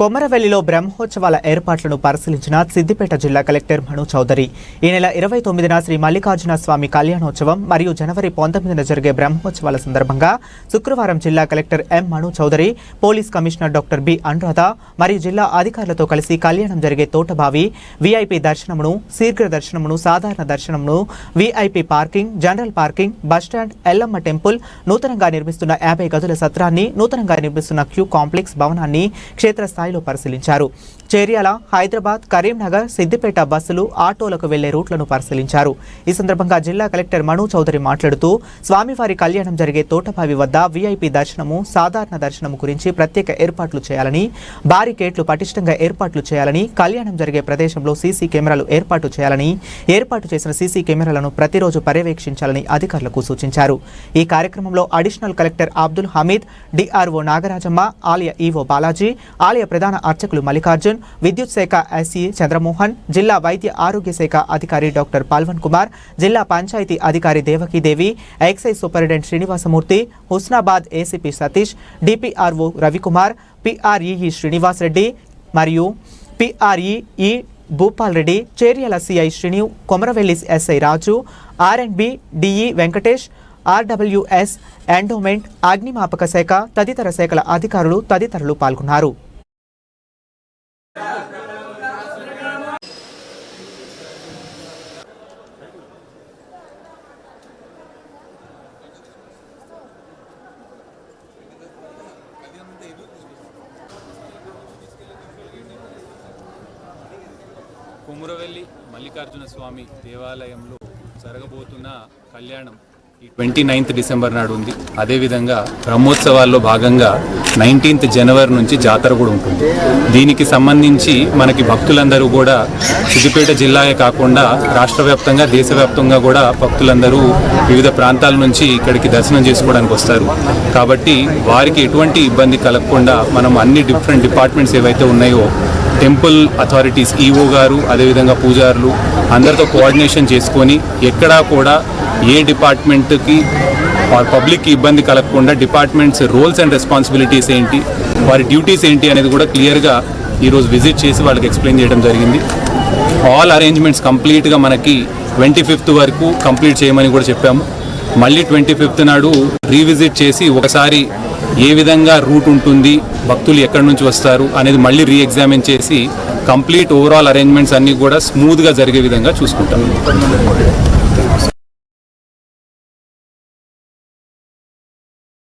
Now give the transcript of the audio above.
కొమరవెల్లిలో బ్రహ్మోత్సవాల ఏర్పాట్లను పరిశీలించిన సిద్దిపేట జిల్లా కలెక్టర్ మను చౌదరి. ఈ నెల ఇరవై తొమ్మిదిన శ్రీ మల్లికార్జున స్వామి కళ్యాణోత్సవం మరియు జనవరి పంతొమ్మిదిన జరిగే బ్రహ్మోత్సవాల సందర్భంగా శుక్రవారం జిల్లా collector M Manu Chaudhary police commissioner doctor B Anuradha మరియు జిల్లా అధికారులతో కలిసి కళ్యాణం జరిగే తోటబావి వీఐపీ దర్శనమును శీఘ్ర దర్శనమును సాధారణ దర్శనమును VIP parking general parking bus stand Yellamma temple నూతనంగా నిర్మిస్తున్న యాభై గదుల సత్రాన్ని నూతనంగా నిర్మిస్తున్న క్యూ కాంప్లెక్స్ భవనాన్ని క్షేత్రస్థాయి స్థాయిలో పరిశీలించారు. చేర్యాల హైదరాబాద్ కరీంనగర్ సిద్దిపేట బస్సులు ఆటోలకు వెళ్ళే రూట్లను పరిశీలించారు. ఈ సందర్భంగా జిల్లా కలెక్టర్ మను చౌదరి మాట్లాడుతూ స్వామివారి కళ్యాణం జరిగే తోటబావి వద్ద వీఐపీ దర్శనము సాధారణ దర్శనము గురించి ప్రత్యేక ఏర్పాట్లు చేయాలని బారికేట్లు పటిష్టంగా ఏర్పాట్లు చేయాలని కళ్యాణం జరిగే ప్రదేశంలో సీసీ కెమెరాలు ఏర్పాటు చేయాలని ఏర్పాటు చేసిన సీసీ కెమెరాలను ప్రతిరోజు పర్యవేక్షించాలని అధికారులకు సూచించారు. ఈ కార్యక్రమంలో additional collector Abdul Hameed DRO Nagarajamma ఆలయ ఈవో బాలాజీ ఆలయ ప్రధాన అర్చకులు మల్లికార్జున్ విద్యుత్ శాఖ ఎస్సీ చంద్రమోహన్ జిల్లా వైద్య ఆరోగ్య శాఖ అధికారి డాక్టర్ పాల్వన్ కుమార్ జిల్లా పంచాయతీ అధికారి Devakidevi excise superintendent Srinivasamurthy Husnabad ACP Satish DPRO Ravikumar PREE Srinivas Reddy మరియు PREE Bhupal Reddy Cheryal CI Srini Komaravelli SI Raju R and B DE Venkatesh RWS endowment అగ్నిమాపక శాఖ తదితర శాఖల అధికారులు తదితరులు పాల్గొన్నారు. కుమురవెల్లి మల్లికార్జున స్వామి దేవాలయంలో జరగబోతున్న కళ్యాణం ఈ ట్వంటీ నైన్త్ డిసెంబర్ నాడు ఉంది. అదేవిధంగా బ్రహ్మోత్సవాల్లో భాగంగా నైన్టీన్త్ జనవరి నుంచి జాతర కూడా ఉంటుంది. దీనికి సంబంధించి మనకి భక్తులందరూ కూడా సిద్దిపేట జిల్లాయే కాకుండా రాష్ట్ర వ్యాప్తంగా దేశవ్యాప్తంగా కూడా భక్తులందరూ వివిధ ప్రాంతాల నుంచి ఇక్కడికి దర్శనం చేసుకోవడానికి వస్తారు. కాబట్టి వారికి ఎటువంటి ఇబ్బంది కలగకుండా మనం అన్ని డిఫరెంట్ డిపార్ట్మెంట్స్ ఏవైతే ఉన్నాయో టెంపుల్ అథారిటీస్ ఈఓ గారు అదేవిధంగా పూజారులు అందరితో కోఆర్డినేషన్ చేసుకొని ఎక్కడా కూడా ఏ డిపార్ట్మెంట్కి పబ్లిక్కి ఇబ్బంది కలగకుండా డిపార్ట్మెంట్స్ రోల్స్ అండ్ రెస్పాన్సిబిలిటీస్ ఏంటి వారి డ్యూటీస్ ఏంటి అనేది కూడా క్లియర్గా ఈరోజు విజిట్ చేసి వాళ్ళకి ఎక్స్ప్లెయిన్ చేయడం జరిగింది. ఆల్ అరేంజ్మెంట్స్ కంప్లీట్గా మనకి ట్వంటీ ఫిఫ్త్ వరకు కంప్లీట్ చేయమని కూడా చెప్పాము. మళ్ళీ ట్వంటీ ఫిఫ్త్ నాడు రీవిజిట్ చేసి ఒకసారి ఏ విధంగా రూట్ ఉంటుంది భక్తులు ఎక్కడి నుంచి వస్తారు అనేది మళ్ళీ రీ ఎగ్జామిన్ చేసి కంప్లీట్ ఓవరాల్ అరేంజ్మెంట్స్ అన్నీ కూడా స్మూత్గా జరిగే విధంగా చూసుకుంటాం.